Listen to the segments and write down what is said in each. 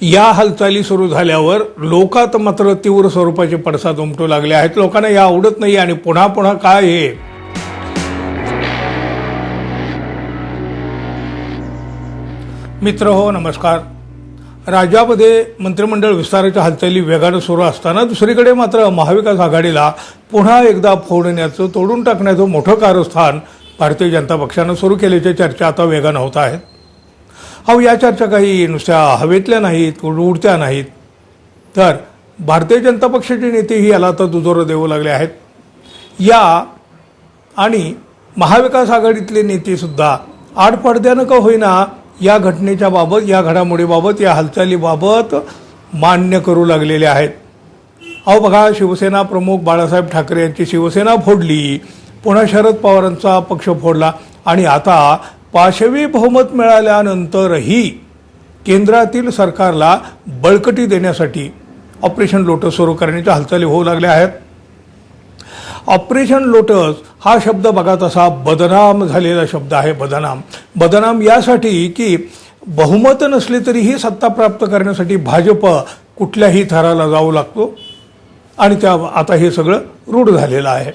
या हालचाली सुरू झाल्यावर लोकात मात्र तीव्र स्वरूपाचे पडसाद उमटू लागले आहेत. लोकांना या आवडत नाही आणि पुन्हा पुन्हा काय हे? मित्र हो नमस्कार. राज्यामध्ये मंत्रिमंडळ विस्ताराच्या हालचाली वेगानं सुरू असताना दुसरीकडे मात्र महाविकास आघाडीला पुन्हा एकदा फोडण्याचं तोडून टाकण्याचं मोठं कारस्थान भारतीय जनता पक्षानं सुरू केल्याच्या चर्चा आता वेगानं होत आहेत. अहो या चर्चा काही नुसत्या हवेतल्या नाहीत उडत्या नाहीत. तर भारतीय जनता पक्षाचे नेतेही याला आता दुजोरं देऊ लागले आहेत. या आणि महाविकास आघाडीतले नेतेसुद्धा आडपडद्यानं का होईना या घटनेच्या बाबत या घडामोडीबाबत या हालचालीबाबत मान्य करू लागलेले आहेत. अहो बघा शिवसेना प्रमुख बाळासाहेब ठाकरे यांची शिवसेना फोडली पुन्हा शरद पवारांचा पक्ष फोडला आणि आता पाशवी बहुमत मिळाल्यानंतरही केंद्रातील सरकारला बळकटी देण्यासाठी ऑपरेशन लोटस सुरू करण्याच्या हालचाली होऊ लागल्या आहेत. ऑपरेशन लोटस हा शब्द बघा तसा बदनाम झालेला शब्द आहे बदनाम. बदनाम यासाठी की बहुमत नसले तरीही सत्ता प्राप्त करण्यासाठी भाजप कुठल्याही थराला जाऊ लागतो. आणि त्या आता हे सगळं रूढ झालेलं आहे.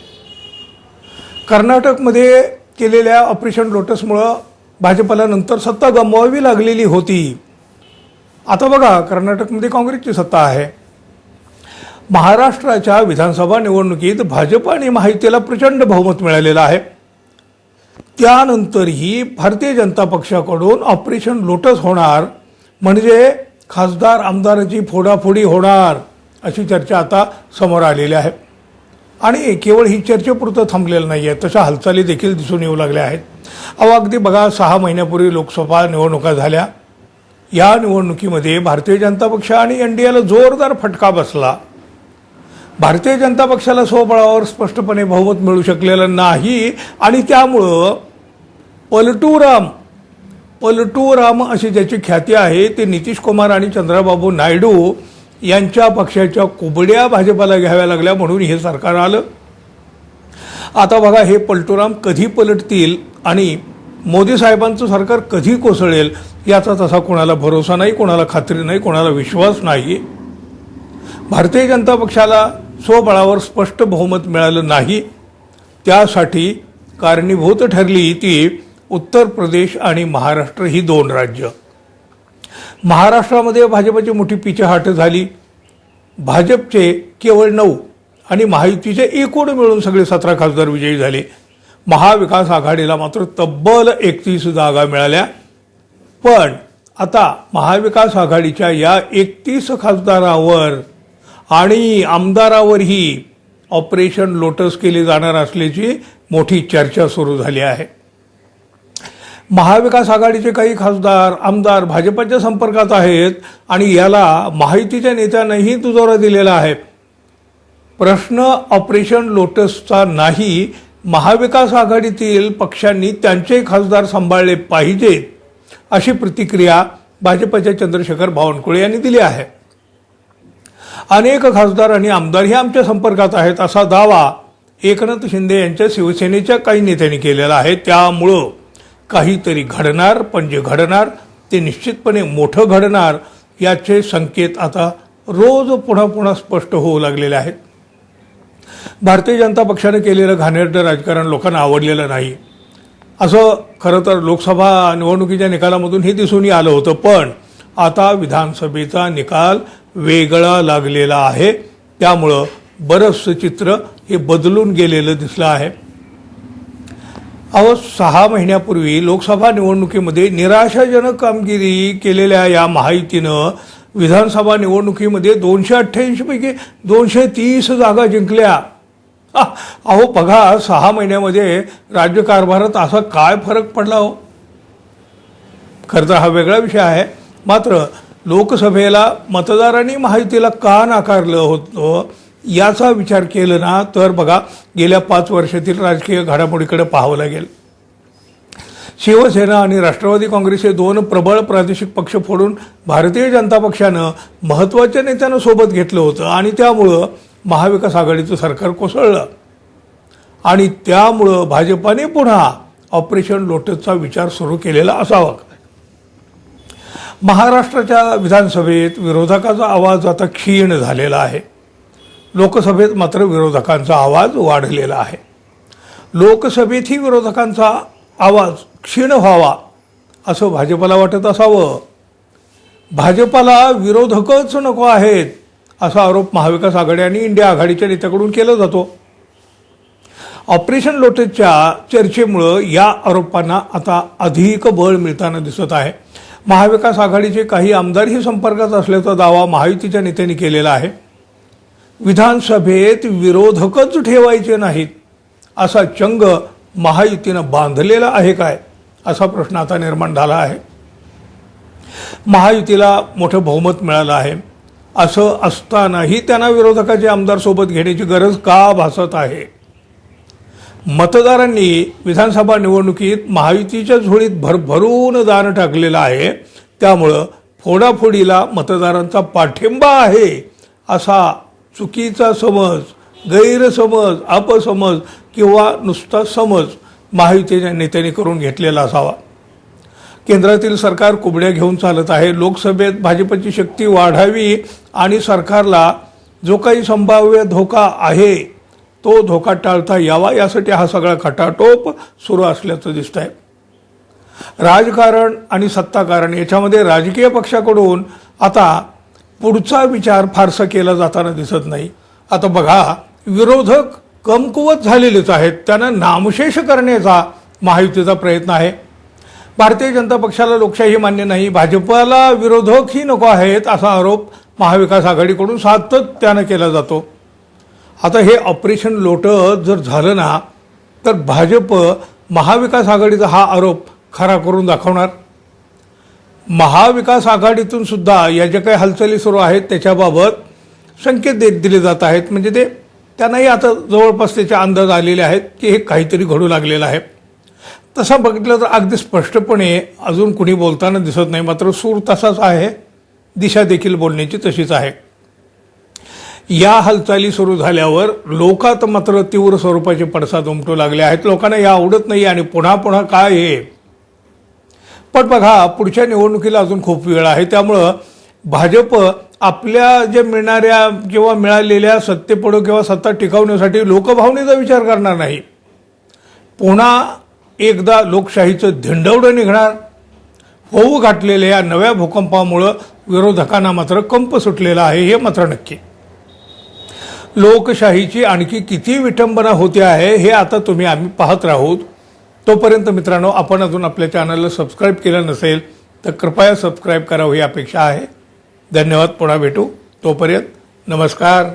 कर्नाटकमध्ये केलेल्या ऑपरेशन लोटसमुळं भाजपला नंतर सत्ता गमवावी लागलेली होती. आता बघा कर्नाटकमध्ये काँग्रेसची सत्ता आहे. महाराष्ट्राच्या विधानसभा निवडणुकीत भाजप आणि माहितीला प्रचंड बहुमत मिळालेलं आहे. त्यानंतरही भारतीय जनता पक्षाकडून ऑपरेशन लोटस होणार म्हणजे खासदार आमदाराची फोडाफोडी होणार अशी चर्चा आता समोर आलेली आहे. आणि केवळ ही चर्चेपुरतं थांबलेलं नाही आहे तशा हालचाली देखील दिसून येऊ लागल्या आहेत. अहो अगदी बघा सहा महिन्यापूर्वी लोकसभा निवडणुका झाल्या. या निवडणुकीमध्ये भारतीय जनता पक्ष आणि एन डी एला जोरदार फटका बसला. भारतीय जनता पक्षाला स्वबळावर स्पष्टपणे बहुमत मिळू शकलेलं नाही आणि त्यामुळं पलटूराम पलटूराम अशी ज्याची ख्याती आहे ते नितीश कुमार आणि चंद्राबाबू नायडू यांच्या पक्षाच्या कुबड्या भाजपाला घ्याव्या लागल्या म्हणून हे सरकार आलं. आता बघा हे पलटूराम कधी पलटतील? आणि मोदी साहेबांचं सरकार कधी कोसळेल याचा तसा कोणाला भरोसा नाही कोणाला खात्री नाही कोणाला विश्वास नाही. भारतीय जनता पक्षाला स्वबळावर स्पष्ट बहुमत मिळालं नाही. त्यासाठी कारणीभूत ठरली ती उत्तर प्रदेश आणि महाराष्ट्र ही दोन राज्य. महाराष्ट्रामध्ये भाजपची मोठी पिछेहाट झाली. भाजपचे केवळ नऊ आणि महायुतीचे एकूण मिळून सगळे सतरा खासदार विजयी झाले. महाविकास आघाडीला मात्र तब्बल एकतीस जागा मिळाल्या. पण आता महाविकास आघाडीच्या या एकतीस खासदारावर आणि आमदारावरही ऑपरेशन लोटस केले जाणार असल्याची मोठी चर्चा सुरू झाली आहे. महाविकास आघाडीचे काही खासदार आमदार भाजपच्या संपर्कात आहेत आणि याला माहितीच्या नेत्यानंही दुजोरा दिलेला आहे. प्रश्न ऑपरेशन लोटसचा नाही महाविकास आघाडीतील पक्षांनी त्यांचे खासदार सांभाळले पाहिजेत अशी प्रतिक्रिया भाजपच्या चंद्रशेखर बावनकुळे यांनी दिली आहे. अनेक खासदार आणि आमदारही आमच्या संपर्कात आहेत असा दावा एकनाथ शिंदे यांच्या शिवसेनेच्या काही नेत्यांनी केलेला आहे. त्यामुळं काहीतरी घडणार पण जे घडणार ते निश्चितपणे मोठं घडणार याचे संकेत आता रोज पुन्हा पुन्हा स्पष्ट होऊ लागलेले आहेत. भारतीय जनता पक्षाने केलेलं घाणेरडं राजकारण लोकांना आवडलेलं नाही. असं खरं तर लोकसभा निवडणुकीच्या निकालामधून हे दिसूनही आलं होतं पण आता विधानसभेचा निकाल वेगळा लागलेला आहे. त्यामुळं बरंचसं चित्र हे बदलून गेलेलं दिसलं आहे. अहो सहा महिन्यापूर्वी लोकसभा निवडणुकीमध्ये निराशाजनक कामगिरी केलेल्या या माहितीनं विधानसभा निवडणुकीमध्ये दोनशे अठ्ठ्याऐंशीपैकी दोनशे तीस जागा जिंकल्या. अहो बघा सहा महिन्यामध्ये राज्यकारभारात असा काय फरक पडला हो? खरं तर हा वेगळा विषय आहे. मात्र लोकसभेला मतदारांनी माहितीला का नाकारलं होतं? याचा विचार केला ना तर बघा गेल्या पाच वर्षातील राजकीय घडामोडीकडे पाहावं लागेल. शिवसेना आणि राष्ट्रवादी काँग्रेस हे दोन प्रबळ प्रादेशिक पक्ष फोडून भारतीय जनता पक्षानं महत्त्वाच्या नेत्यांना सोबत घेतलं होतं. आणि त्यामुळं महाविकास आघाडीचं सरकार कोसळलं. आणि त्यामुळं भाजपाने पुन्हा ऑपरेशन लोटसचा विचार सुरू केलेला असावा. महाराष्ट्राच्या विधानसभेत विरोधकाचा आवाज आता क्षीण झालेला आहे. लोकसभेत मात्र विरोधकांचा आवाज वाढलेला आहे. लोकसभेतही विरोधकांचा आवाज क्षीण व्हावा असं भाजपाला वाटत असावं. भाजपला विरोधकच नको आहेत. असा आरोप महाविकास आघाडी आणि इंडिया आघाडीच्या नेत्याकडून केला जातो. ऑपरेशन लोटसच्या चर्चेमुळं या आरोपांना आता अधिक बळ मिळताना दिसत आहे. महाविकास आघाडीचे काही आमदारही संपर्कात असल्याचा दावा महायुतीच्या नेत्यांनी केलेला आहे. विधानसभेत विरोधकच ठेवायचे नाहीत असा चंग महायुतीनं बांधलेला आहे काय असा प्रश्न आता निर्माण झाला आहे. महायुतीला मोठं बहुमत मिळालं आहे. असं असतानाही त्यांना विरोधकाचे आमदार सोबत घेण्याची गरज का भासत आहे? मतदारांनी विधानसभा निवडणुकीत महायुतीच्या झोळीत भरभरून दान टाकलेलं आहे. त्यामुळं फोडाफोडीला मतदारांचा पाठिंबा आहे असा चुकीचा समज गैरसमज अपसमज किंवा नुसता समज महायुतीच्या नेत्यांनी करून घेतलेला असावा. केंद्रातील सरकार कुबड्या घेऊन चालत आहे. लोकसभेत भाजपची शक्ती वाढावी आणि सरकारला जो काही संभाव्य धोका आहे तो धोका टाळता यावा यासाठी हा सगळा खटाटोप सुरू असल्याचं दिसत आहे राजकारण आणि सत्ताकारण याच्यामध्ये राजकीय पक्षाकडून आता पुढचा विचार फारसा केला जाताना दिसत नाही. आता बघा विरोधक कमकुवत झालेलेच आहेत. त्यांना नामशेष करण्याचा महायुतीचा प्रयत्न आहे. भारतीय जनता पक्षाला लोकशाही मान्य नाही भाजपला विरोधकही नको आहेत असा आरोप महाविकास आघाडीकडून सातत्यानं केला जातो. आता हे ऑपरेशन लोटस जर झालं ना तर भाजप महाविकास आघाडीचा हा आरोप खरा करून दाखवणार. महाविकास आघाडीतून सुद्धा या ज्या काही हालचाली सुरू आहेत त्याच्याबाबत संकेत देत दिले जात आहेत. म्हणजे ते त्यांनाही आता जवळपास त्याचे अंदाज आलेले आहेत की हे काहीतरी घडू लागलेलं आहे. तसं बघितलं तर अगदी स्पष्टपणे अजून कुणी बोलताना दिसत नाही मात्र सूर तसाच आहे. दिशा देखील बोलण्याची तशीच आहे. या हालचाली सुरू झाल्यावर लोकात मात्र तीव्र स्वरूपाचे पडसाद उमटू लागले आहेत. लोकांना या आवडत नाही आणि पुन्हा पुन्हा काय हे? पण बघा पुढच्या निवडणुकीला अजून खूप वेळ आहे. त्यामुळं भाजप आपल्या जे मिळणाऱ्या किंवा मिळालेल्या सत्तेपुढं किंवा सत्ता टिकवण्यासाठी लोकभावनेचा विचार करणार नाही. पुन्हा एकदा लोकशाहीचं धिंडवडं निघणार होऊ घातलेल्या या नव्या भूकंपामुळं विरोधकांना मात्र कंप सुटलेला आहे हे मात्र नक्की. लोकशाहीची आणखी किती विटंबना होते आहे हे आता तुम्ही आम्ही पाहत राहूत. तोपर्यंत मित्रांनो आपण अजून आपल्या चॅनलला सबस्क्राईब केलं नसेल तर कृपया सबस्क्राईब करावं ही अपेक्षा आहे. धन्यवाद पुन्हा भेटू. तोपर्यंत नमस्कार.